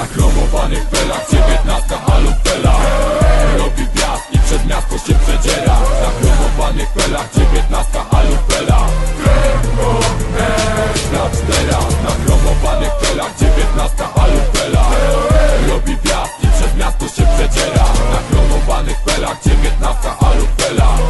chromowanych pelach Dziewiętnastka alufela Robi wiatr i przez miasto się przedziera. Na chromowanych pelach Dziewiętnastka alufela Sprawdź teraz Na chromowanych pelach Dziewiętnastka alufela Robi wiatr i przez miasto się przedziera. Na chromowanych pelach Dziewiętnastka teraz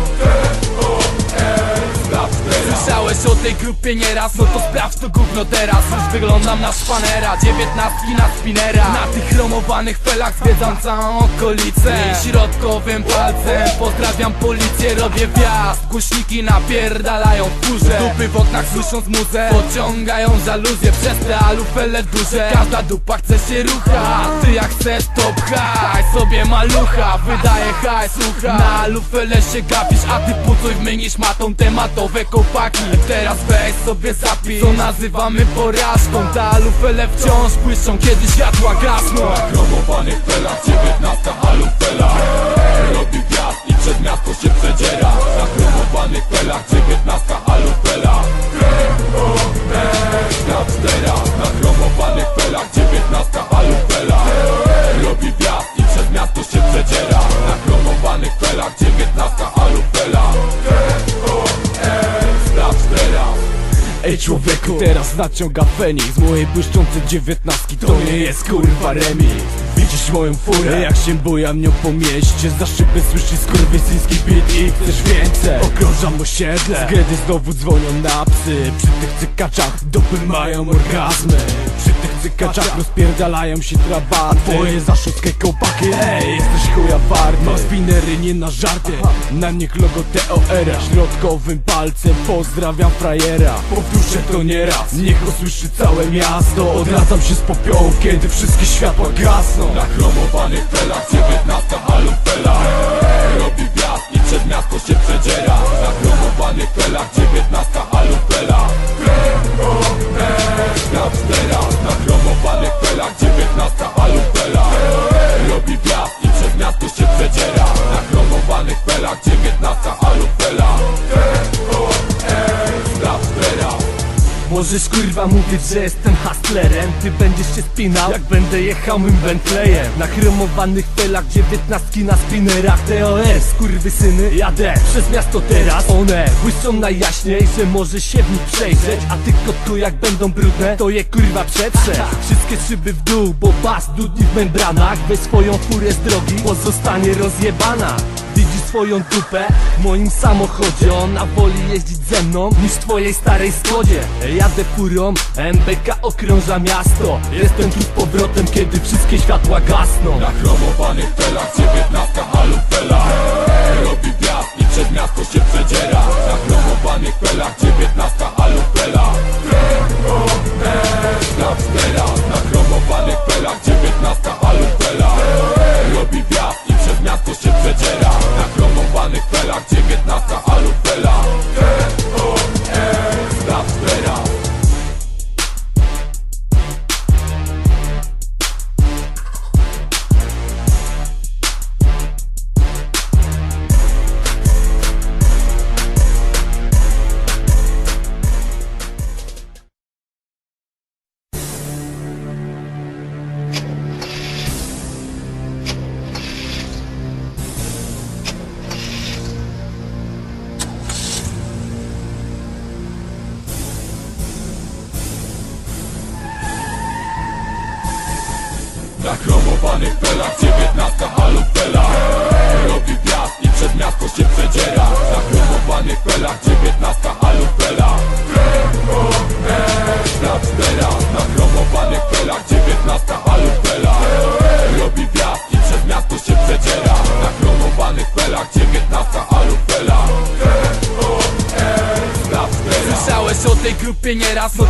Słyszałeś o tej grupie nieraz, no to sprawdź to gówno teraz Już wyglądam na szpanera, dziewiętnastki na spinera. Na tych chromowanych felach zwiedzam całą okolicę. Środkowym palcem pozdrawiam policję, robię wjazd. Głośniki napierdalają w furze Dupy w oknach słysząc muzę. Pociągają żaluzje przez te alufele duże. Każda dupa chce się rucha Ty jak chcesz to pchaj sobie malucha. Wydaje hajs, słucha. Na alufele się gapisz, a ty pucuj wmynisz matą tematowe kołpaki Teraz weź sobie zapisz, nazywamy porażką. Te alufele wciąż błyszczą, kiedy światła gasną. Pelach dziewiętnastka człowieku, teraz naciąga Feniks Moje błyszczące dziewiętnastki. To nie jest kurwa remis. Widzisz moją furę, jak się bujam nią po mieście. Za szybę słyszysz skurwysyński beat i chcesz więcej. Okrążam osiedle, zgedy znowu dzwonią na psy Przy tych cykaczach dupy mają orgazmy. Przy tych cykaczach rozpierdalają się trabanty Twoje za szóstkę kołpaki, ej jesteś chuja warty. Mam spinery nie na żarty, na nich logo TOR-a Środkowym palcem pozdrawiam frajera. Powtórzę to nieraz, niech usłyszy całe miasto. Odradzam się z popiołów, kiedy wszystkie światła gasną. Na chromowanych pelach dziewiętnastka alufela Możesz kurwa mówić, że jestem hustlerem? Ty będziesz się spinał, jak będę jechał mym Bentleyem. Na chromowanych felach, dziewiętnastki na spinnerach TOS, kurwy syny, jadę przez miasto teraz. One błyszczą najjaśniej, że może się w nich przejrzeć. A ty kotku jak będą brudne, to je kurwa przetrze. Wszystkie szyby w dół, bo bas dudni w membranach. Weź swoją furę z drogi, pozostanie rozjebana Widzi swoją dupę w moim samochodzie. Ona woli jeździć ze mną niż w twojej starej Skodzie Jadę furą, MBK okrąża miasto. Jestem tu z powrotem, kiedy wszystkie światła gasną. Na chromowanych pelach dziewiętnastka alufela Robi wiatr i przez miasto się przedziera. Na chromowanych pelach dziewiętnastka teraz. Na chromowanych pelach chromowanych pelach dziewiętnastka alufela Robi wiatr i przez miasto się przedziera. Na chromowanych pelach dziewiętnastka alufela Sprawdź teraz Na chromowanych pelach dziewiętnastka alufela Robi wiatr i przez miasto się przedziera. Na chromowanych pelach dziewiętnastka teraz Słyszałeś o tej grupie nieraz, no